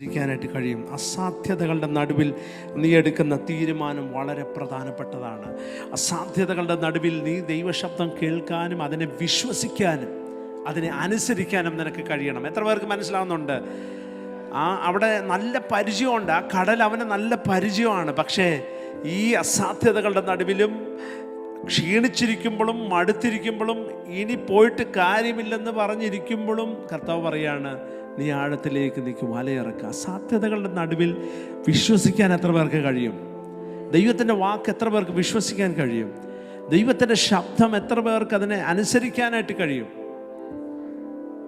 ഇരിക്കാനായിട്ട് കഴിയും. അസാധ്യതകളുടെ നടുവിൽ നീ എടുക്കുന്ന തീരുമാനം വളരെ പ്രധാനപ്പെട്ടതാണ്. അസാധ്യതകളുടെ നടുവിൽ നീ ദൈവശബ്ദം കേൾക്കാനും അതിനെ വിശ്വസിക്കാനും അതിനെ അനുസരിക്കാനും നിനക്ക് കഴിയണം. എത്ര പേർക്ക് മനസ്സിലാവുന്നുണ്ട്? ആ അവിടെ നല്ല പരിചയമുണ്ട്. ആ കടൽ അവന് നല്ല പരിചയമാണ്. പക്ഷേ ഈ അസാധ്യതകളുടെ നടുവിലും ക്ഷീണിച്ചിരിക്കുമ്പോഴും മടുത്തിരിക്കുമ്പോഴും ഇനി പോയിട്ട് കാര്യമില്ലെന്ന് പറഞ്ഞിരിക്കുമ്പോഴും കർത്താവ് പറയാണ് നീ ആഴത്തിലേക്ക് നീക്ക് വലയിറക്കുക. അസാധ്യതകളുടെ നടുവിൽ വിശ്വസിക്കാൻ എത്ര പേർക്ക് കഴിയും? ദൈവത്തിന്റെ വാക്ക് എത്ര പേർക്ക് വിശ്വസിക്കാൻ കഴിയും? ദൈവത്തിന്റെ ശബ്ദം എത്ര പേർക്ക് അതിനെ അനുസരിക്കാനായിട്ട് കഴിയും?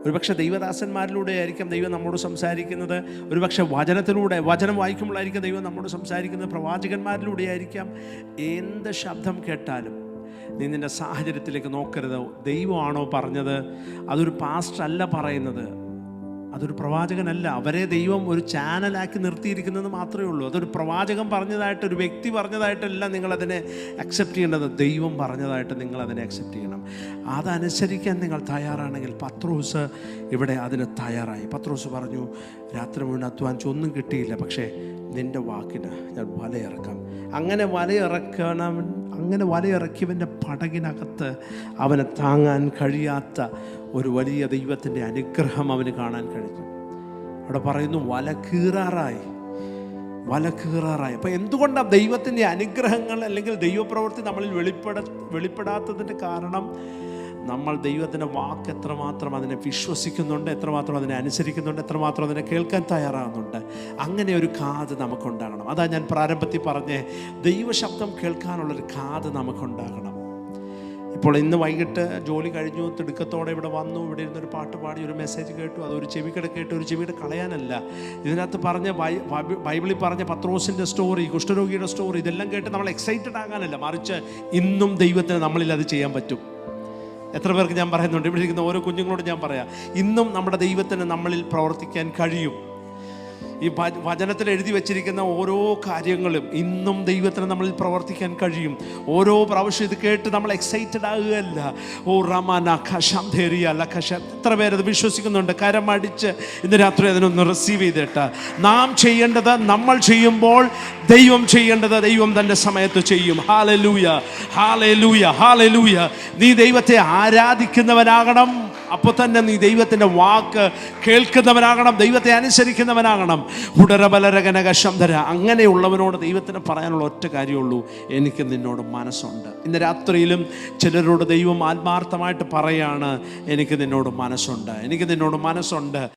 ഒരുപക്ഷെ ദൈവദാസന്മാരിലൂടെ ആയിരിക്കും ദൈവം നമ്മോട് സംസാരിക്കുന്നത്. ഒരുപക്ഷെ വചനത്തിലൂടെ വചനം വായിക്കുമ്പോഴായിരിക്കും ദൈവം നമ്മോട് സംസാരിക്കുന്നത്. പ്രവാചകന്മാരിലൂടെ ആയിരിക്കാം. എന്ത് ശബ്ദം കേട്ടാലും നീ നിന്റെ സാഹചര്യത്തിലേക്ക് നോക്കരുത്. ദൈവമാണോ പറഞ്ഞത്? അതൊരു പാസ്റ്റർ അല്ല പറയുന്നത്. അതൊരു പ്രവാചകനല്ല. അവരെ ദൈവം ഒരു ചാനലാക്കി നിർത്തിയിരിക്കുന്നത് മാത്രമേ ഉള്ളൂ. അതൊരു പ്രവാചകൻ പറഞ്ഞതായിട്ട് ഒരു വ്യക്തി പറഞ്ഞതായിട്ടല്ല നിങ്ങളതിനെ അക്സെപ്റ്റ് ചെയ്യേണ്ടത്. ദൈവം പറഞ്ഞതായിട്ട് നിങ്ങളതിനെ അക്സെപ്റ്റ് ചെയ്യണം. അതനുസരിക്കാൻ നിങ്ങൾ തയ്യാറാണെങ്കിൽ പത്രോസ് ഇവിടെ അതിന് തയ്യാറായി. പത്രോസ് പറഞ്ഞു രാത്രി മുഴുവൻ അധ്വാനിച്ച് ഒന്നും കിട്ടിയില്ല. പക്ഷേ നിന്റെ വാക്കിന് ഞാൻ വലയിറക്കാം. അങ്ങനെ വലയിറക്കണം അങ്ങനെ വലയിറക്കിയവന്റെ പടകിനകത്ത് അവനെ താങ്ങാൻ കഴിയാത്ത ഒരു വലിയ ദൈവത്തിന്റെ അനുഗ്രഹം അവന് കാണാൻ കഴിഞ്ഞു. അവിടെ പറയുന്നു വല കീറാറായി വല കീറാറായി. അപ്പം എന്തുകൊണ്ടാണ് ദൈവത്തിന്റെ അനുഗ്രഹങ്ങൾ അല്ലെങ്കിൽ ദൈവപ്രവൃത്തി നമ്മളിൽ വെളിപ്പെട വെളിപ്പെടാത്തതിന്റെ കാരണം? നമ്മൾ ദൈവത്തിന്റെ വാക്ക് എത്രമാത്രം അതിനെ വിശ്വസിക്കുന്നുണ്ട് എത്രമാത്രം അതിനെ അനുസരിക്കുന്നുണ്ട് എത്രമാത്രം അതിനെ കേൾക്കാൻ തയ്യാറാകുന്നുണ്ട്. അങ്ങനെ ഒരു കാത് നമുക്കുണ്ടാകണം. അതാ ഞാൻ പ്രാരംഭത്തിൽ പറഞ്ഞേ ദൈവശബ്ദം കേൾക്കാനുള്ളൊരു കാത് നമുക്കുണ്ടാകണം. ഇപ്പോൾ ഇന്ന് വൈകിട്ട് ജോലി കഴിഞ്ഞു തിടുക്കത്തോടെ ഇവിടെ വന്നു ഇവിടെ ഇരുന്നൊരു പാട്ട് പാടി ഒരു മെസ്സേജ് കേട്ടു അതൊരു ചെവിക്കട കേട്ടു ഒരു ചെവിയുടെ കളയാനല്ല. ഇതിനകത്ത് പറഞ്ഞ ബൈബിളിൽ പറഞ്ഞ പത്രോസിന്റെ സ്റ്റോറി കുഷ്ഠരോഗിയുടെ സ്റ്റോറി ഇതെല്ലാം കേട്ട് നമ്മൾ എക്സൈറ്റഡ് ആകാനല്ല. മറിച്ച് ഇന്നും ദൈവത്തിന് നമ്മളിൽ അത് ചെയ്യാൻ പറ്റും. എത്ര പേർക്ക് ഞാൻ പറയുന്നുണ്ട്? ഇവിടെ ഇരിക്കുന്ന ഓരോ കുഞ്ഞുങ്ങളോടും ഞാൻ പറയാം. ഇന്നും നമ്മുടെ ദൈവത്തിന് നമ്മളിൽ പ്രവർത്തിക്കാൻ കഴിയും. ഈ വചനത്തിൽ എഴുതി വെച്ചിരിക്കുന്ന ഓരോ കാര്യങ്ങളും ഇന്നും ദൈവത്തിന് നമ്മളിൽ പ്രവർത്തിക്കാൻ കഴിയും. ഓരോ പ്രാവശ്യം ഇത് കേട്ട് നമ്മൾ എക്സൈറ്റഡ് ആകുകയല്ല. ഓ റമാന ഖശാന്തേറിയ അല്ല ഖശ എത്ര പേരത് വിശ്വസിക്കുന്നുണ്ട്. കരമടിച്ച് ഇന്ന് രാത്രി അതിനൊന്ന് റിസീവ് ചെയ്തിട്ട്. നാം ചെയ്യേണ്ടത് നമ്മൾ ചെയ്യുമ്പോൾ ദൈവം ചെയ്യേണ്ടത് ദൈവം തന്റെ സമയത്ത് ചെയ്യും. ഹാലലൂയ ഹാലലൂയ ഹാലലൂയ നീ ദൈവത്തെ ആരാധിക്കുന്നവനാകണം. അപ്പോൾ തന്നെ നീ ദൈവത്തിന്റെ വാക്ക് കേൾക്കുന്നവനാകണം ദൈവത്തെ അനുസരിക്കുന്നവനാകണം. ഉടരബലരകനക ശബ്ദര അങ്ങനെയുള്ളവനോട് ദൈവത്തിന് പറയാനുള്ള ഒറ്റ കാര്യമുള്ളൂ എനിക്ക് നിന്നോട് മനസ്സുണ്ട്. ഇന്ന് രാത്രിയിലും ചിലരോട് ദൈവം ആത്മാർത്ഥമായിട്ട് പറയാണ് എനിക്ക് നിന്നോട് മനസ്സുണ്ട് എനിക്ക് നിന്നോട് മനസ്സുണ്ട്.